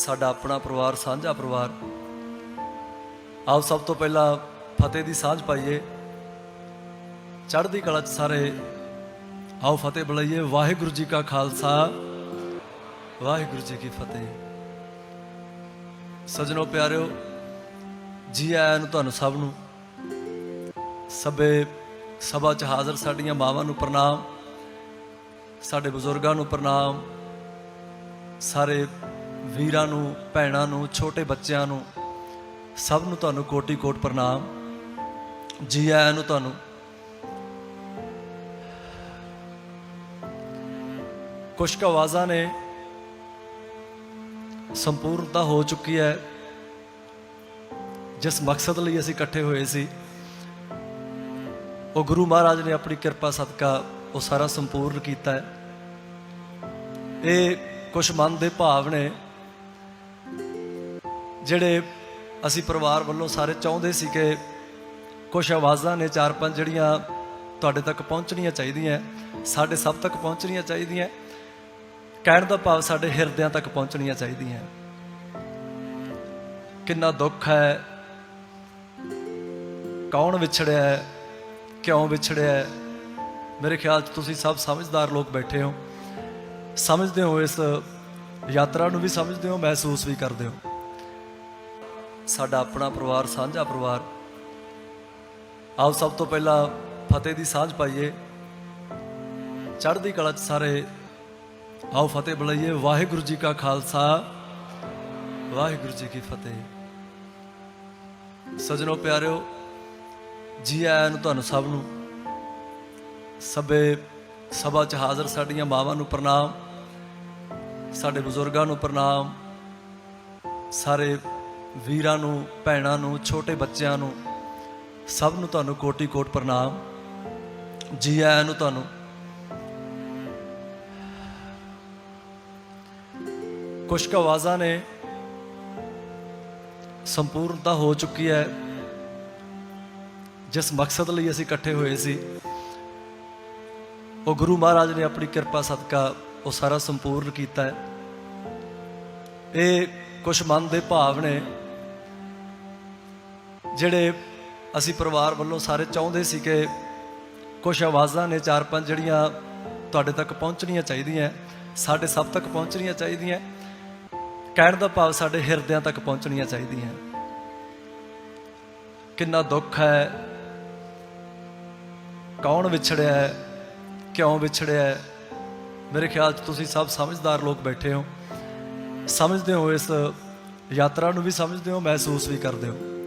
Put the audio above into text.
ਸਾਡਾ ਆਪਣਾ ਪਰਿਵਾਰ, ਸਾਂਝਾ ਪਰਿਵਾਰ। ਆਓ ਸਭ ਤੋਂ ਪਹਿਲਾਂ ਫਤਿਹ ਦੀ ਸਾਂਝ ਪਾਈਏ। ਚੜ੍ਹਦੀ ਕਲਾ ਚ ਸਾਰੇ ਆਓ ਫਤਿਹ ਬੁਲਾਈਏ। ਵਾਹਿਗੁਰੂ ਜੀ ਕਾ ਖਾਲਸਾ, ਵਾਹਿਗੁਰੂ ਜੀ ਕੀ ਫਤਿਹ। ਸਜਣੋ ਪਿਆਰਿਓ, ਜੀ ਆਇਆਂ ਨੂੰ ਤੁਹਾਨੂੰ ਸਭ ਨੂੰ। ਸਭੇ ਸਭਾ ਚ ਹਾਜ਼ਰ ਸਾਡੀਆਂ ਮਾਵਾਂ ਨੂੰ ਪ੍ਰਣਾਮ, ਸਾਡੇ ਬਜ਼ੁਰਗਾਂ ਨੂੰ ਪ੍ਰਣਾਮ, ਸਾਰੇ ਵੀਰਾਂ ਨੂੰ, ਭੈਣਾਂ ਨੂੰ, ਛੋਟੇ ਬੱਚਿਆਂ ਨੂੰ, ਸਭ ਨੂੰ ਤੁਹਾਨੂੰ ਕੋਟੀ ਕੋਟ ਪ੍ਰਣਾਮ। ਜੀ ਆਇਆਂ ਨੂੰ ਤੁਹਾਨੂੰ। ਕੁਝ ਕੁ ਆਵਾਜ਼ਾਂ ਨੇ। ਸੰਪੂਰਨਤਾ ਹੋ ਚੁੱਕੀ ਹੈ। ਜਿਸ ਮਕਸਦ ਲਈ ਅਸੀਂ ਇਕੱਠੇ ਹੋਏ ਸੀ, ਉਹ ਗੁਰੂ ਮਹਾਰਾਜ ਨੇ ਆਪਣੀ ਕਿਰਪਾ, ਸਦਕਾ ਉਹ ਸਾਰਾ ਸੰਪੂਰਨ ਕੀਤਾ ਹੈ। ਇਹ ਕੁਝ ਮਨ ਦੇ ਭਾਵ ਨੇ। ਜਿਹੜੇ ਅਸੀਂ ਪਰਿਵਾਰ ਵੱਲੋਂ ਸਾਰੇ ਚਾਹੁੰਦੇ ਸੀ ਕਿ ਕੁਝ ਆਵਾਜ਼ਾਂ ਨੇ ਚਾਰ ਪੰਜ ਜਿਹੜੀਆਂ ਤੁਹਾਡੇ ਤੱਕ ਪਹੁੰਚਣੀਆਂ ਚਾਹੀਦੀਆਂ, ਸਾਡੇ ਸਭ ਤੱਕ ਪਹੁੰਚਣੀਆਂ ਚਾਹੀਦੀਆਂ, ਕਹਿਣ ਦਾ ਭਾਵ ਸਾਡੇ ਹਿਰਦਿਆਂ ਤੱਕ ਪਹੁੰਚਣੀਆਂ ਚਾਹੀਦੀਆਂ। ਕਿੰਨਾ ਦੁੱਖ ਹੈ, ਕੌਣ ਵਿਛੜਿਆ ਹੈ, ਕਿਉਂ ਵਿਛੜਿਆ ਹੈ? ਮੇਰੇ ਖਿਆਲ 'ਚ ਤੁਸੀਂ ਸਭ ਸਮਝਦਾਰ ਲੋਕ ਬੈਠੇ ਹੋ। ਸਮਝਦੇ ਹੋ ਇਸ ਯਾਤਰਾ ਨੂੰ ਵੀ ਸਮਝਦੇ ਹੋ, ਮਹਿਸੂਸ ਵੀ ਕਰਦੇ ਹੋ। ਸਾਡਾ ਆਪਣਾ ਪਰਿਵਾਰ, ਸਾਂਝਾ ਪਰਿਵਾਰ। ਆਓ ਸਭ ਤੋਂ ਪਹਿਲਾਂ ਫਤਿਹ ਦੀ ਸਾਂਝ ਪਾਈਏ। ਚੜ੍ਹਦੀ ਕਲਾ 'ਚ ਸਾਰੇ ਆਓ ਫਤਿਹ ਬੁਲਾਈਏ। ਵਾਹਿਗੁਰੂ ਜੀ ਕਾ ਖਾਲਸਾ, ਵਾਹਿਗੁਰੂ ਜੀ ਕੀ ਫਤਿਹ। ਸਜਣੋ ਪਿਆਰਿਓ, ਜੀ ਆਇਆਂ ਨੂੰ, ਤੁਹਾਨੂੰ ਸਭ ਨੂੰ। ਸਭੇ, ਸਭਾ ਚ ਹਾਜ਼ਰ ਸਾਡੀਆਂ ਮਾਵਾਂ ਨੂੰ ਪ੍ਰਣਾਮ, ਸਾਡੇ ਬਜ਼ੁਰਗਾਂ ਨੂੰ ਪ੍ਰਣਾਮ। ਸਾਰੇ ਵੀਰਾਂ ਨੂੰ, ਭੈਣਾਂ ਨੂੰ, ਛੋਟੇ ਬੱਚਿਆਂ ਨੂੰ, ਸਭ ਨੂੰ ਤੁਹਾਨੂੰ ਕੋਟੀ ਕੋਟ ਪ੍ਰਣਾਮ। ਜੀ ਆਇਆਂ ਨੂੰ ਤੁਹਾਨੂੰ। ਕੁਝ ਕੁ ਆਵਾਜ਼ਾਂ ਨੇ। ਸੰਪੂਰਨਤਾ ਹੋ ਚੁੱਕੀ ਹੈ। ਜਿਸ ਮਕਸਦ ਲਈ ਅਸੀਂ ਇਕੱਠੇ ਹੋਏ ਸੀ, ਉਹ ਗੁਰੂ ਮਹਾਰਾਜ ਨੇ ਆਪਣੀ ਕਿਰਪਾ, ਸਦਕਾ ਉਹ ਸਾਰਾ ਸੰਪੂਰਨ ਕੀਤਾ ਹੈ। ਇਹ ਕੁਝ ਮਨ ਦੇ ਭਾਵ ਨੇ। ਜਿਹੜੇ ਅਸੀਂ ਪਰਿਵਾਰ ਵੱਲੋਂ ਸਾਰੇ ਚਾਹੁੰਦੇ ਸੀ ਕਿ ਕੁਝ ਆਵਾਜ਼ਾਂ ਨੇ ਚਾਰ ਪੰਜ ਜਿਹੜੀਆਂ ਤੁਹਾਡੇ ਤੱਕ ਪਹੁੰਚਣੀਆਂ ਚਾਹੀਦੀਆਂ, ਸਾਡੇ ਸਭ ਤੱਕ ਪਹੁੰਚਣੀਆਂ ਚਾਹੀਦੀਆਂ, ਕਹਿਣ ਦਾ ਭਾਵ ਸਾਡੇ ਹਿਰਦਿਆਂ ਤੱਕ ਪਹੁੰਚਣੀਆਂ ਚਾਹੀਦੀਆਂ। ਕਿੰਨਾ ਦੁੱਖ ਹੈ, ਕੌਣ ਵਿਛੜਿਆ ਹੈ, ਕਿਉਂ ਵਿਛੜਿਆ ਹੈ? ਮੇਰੇ ਖਿਆਲ 'ਚ ਤੁਸੀਂ ਸਭ ਸਮਝਦਾਰ ਲੋਕ ਬੈਠੇ ਹੋ। ਸਮਝਦੇ ਹੋ ਇਸ ਯਾਤਰਾ ਨੂੰ ਵੀ ਸਮਝਦੇ ਹੋ, ਮਹਿਸੂਸ ਵੀ ਕਰਦੇ ਹੋ।